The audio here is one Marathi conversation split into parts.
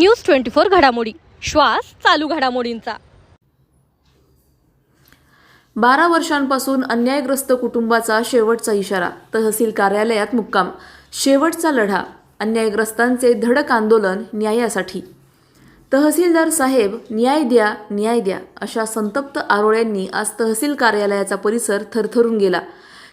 न्यूज ट्वेंटी फोर घडामोडी. श्वास चालू घडामोडींचा. बारा वर्षांपासून अन्यायग्रस्त कुटुंबाचा शेवटचा इशारा तहसील कार्यालयात मुक्काम. शेवटचा लढा अन्यायग्रस्तांचे धडक आंदोलन न्यायासाठी. तहसीलदार साहेब न्याय द्या न्याय द्या अशा संतप्त आरोळ्यांनी आज तहसील कार्यालयाचा परिसर थरथरून गेला.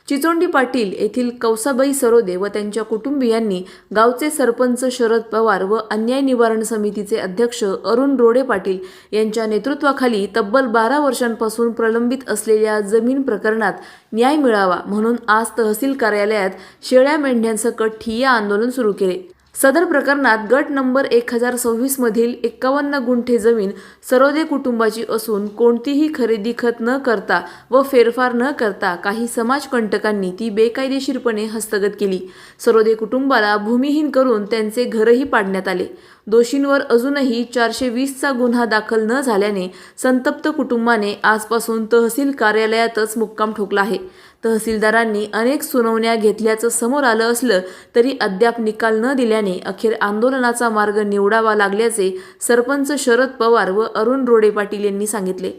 चिचोंडी पाटील येथील कौसाबाई सरोदे व त्यांच्या कुटुंबियांनी गावचे सरपंच शरद पवार व अन्याय निवारण समितीचे अध्यक्ष अरुण रोडे पाटील यांच्या नेतृत्वाखाली तब्बल बारा वर्षांपासून प्रलंबित असलेल्या जमीन प्रकरणात न्याय मिळावा म्हणून आज तहसील कार्यालयात शेळ्या मेंढ्यांसकट ठिय्या आंदोलन सुरू केले. सदर प्रकरणात गट नंबर एक हजार सव्वीसमधील एक्कावन्न गुंठे जमीन सरोदे कुटुंबाची असून कोणतीही खरेदी खत न करता व फेरफार न करता काही समाजकंटकांनी ती बेकायदेशीरपणे हस्तगत केली. सरोदे कुटुंबाला भूमिहीन करून त्यांचे घरही पाडण्यात आले. दोषींवर अजूनही चारशे वीसचा गुन्हा दाखल न झाल्याने संतप्त कुटुंबाने आजपासून तहसील कार्यालयातच मुक्काम ठोकला आहे. तहसीलदारांनी अनेक सुनावण्या घेतल्याचं समोर आलं असलं तरी अद्याप निकाल न दिल्याने अखेर आंदोलनाचा मार्ग निवडावा लागल्याचे सरपंच शरद पवार व अरुण रोडे पाटील यांनी सांगितले.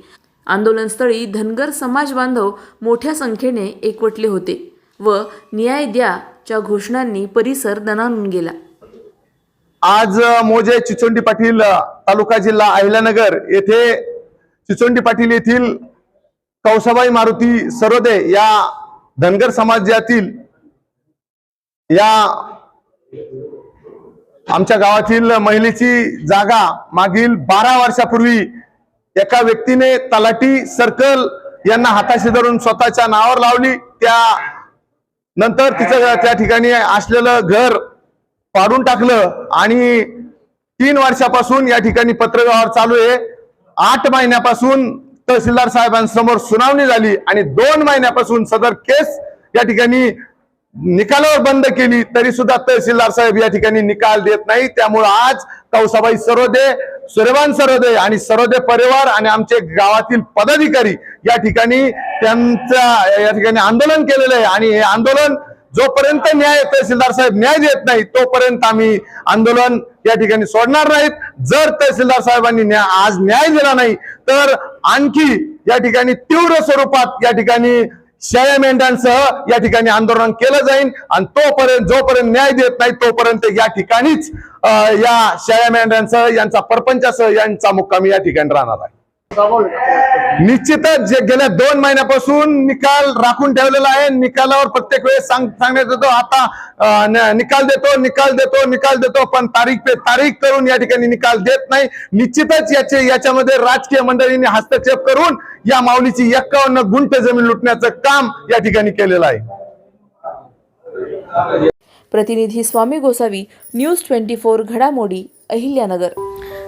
आंदोलनस्थळी धनगर समाज बांधव मोठ्या संख्येने एकवटले होते व न्याय द्याच्या घोषणांनी परिसर दणानून गेला. आज मोजे चिचोंडी पाटील तालुका जिल्हा अहिल्यानगर येथे चिचोंडी पाटील येथील कौसाबाई मारुती सरोदे या धनगर समाजातील या आमच्या गावातील महिलेची जागा मागील बारा वर्षापूर्वी एका व्यक्तीने तलाटी सर्कल यांना हाताशी धरून स्वतःच्या नावावर लावली. त्या नंतर तिचं त्या ठिकाणी असलेलं घर पाडून टाकलं आणि तीन वर्षापासून या ठिकाणी पत्रव्यवहार चालू आहे. आठ महिन्यापासून तहसीलदार साहेबांसमोर सुनावणी झाली आणि दोन महिन्यापासून सदर केस या ठिकाणी निकालावर बंद केली. तरी सुद्धा तहसीलदार साहेब या ठिकाणी निकाल देत नाही. त्यामुळे आज कौसाबाई सरोदे सुरेवान सरोदे आणि सरोदे परिवार आणि आमचे गावातील पदाधिकारी या ठिकाणी त्यांच्या या ठिकाणी आंदोलन केलेलं आहे. आणि हे आंदोलन जोपर्यंत न्याय तहसीलदार साहेब न्याय देत नाही तोपर्यंत आम्ही आंदोलन या ठिकाणी सोडणार नाहीत. जर तहसीलदार साहेबांनी न्या- आज न्याय दिला नाही तर आणखी या ठिकाणी तीव्र स्वरूपात या ठिकाणी शेळ्या मेंढ्यांसह या ठिकाणी आंदोलन केलं जाईल. आणि तोपर्यंत जोपर्यंत न्याय देत नाही तोपर्यंत या ठिकाणीच या शेळ्या मेंढ्यांसह यांचा परपंचासह यांचा मुक्काम या ठिकाणी राहणार आहे. निश्चितच जे गेल्या दोन महिन्यापासून निकाल राखून ठेवलेला आहे. निकालावर प्रत्येक वेळेस सांग सांगण्यात येतो आता निकाल देतो निकाल देतो निकाल देतो पण तारीख पे तारीख करून या ठिकाणी निकाल देत नाही. निश्चितच याचे याच्यामध्ये राजकीय मंडळींनी हस्तक्षेप करून या माऊलीची एक्कावन्न गुंठ जमीन लुटण्याचं काम या ठिकाणी केलेलं आहे. प्रतिनिधी Swami Gosavi news twenty four घडामोडी अहिल्यानगर.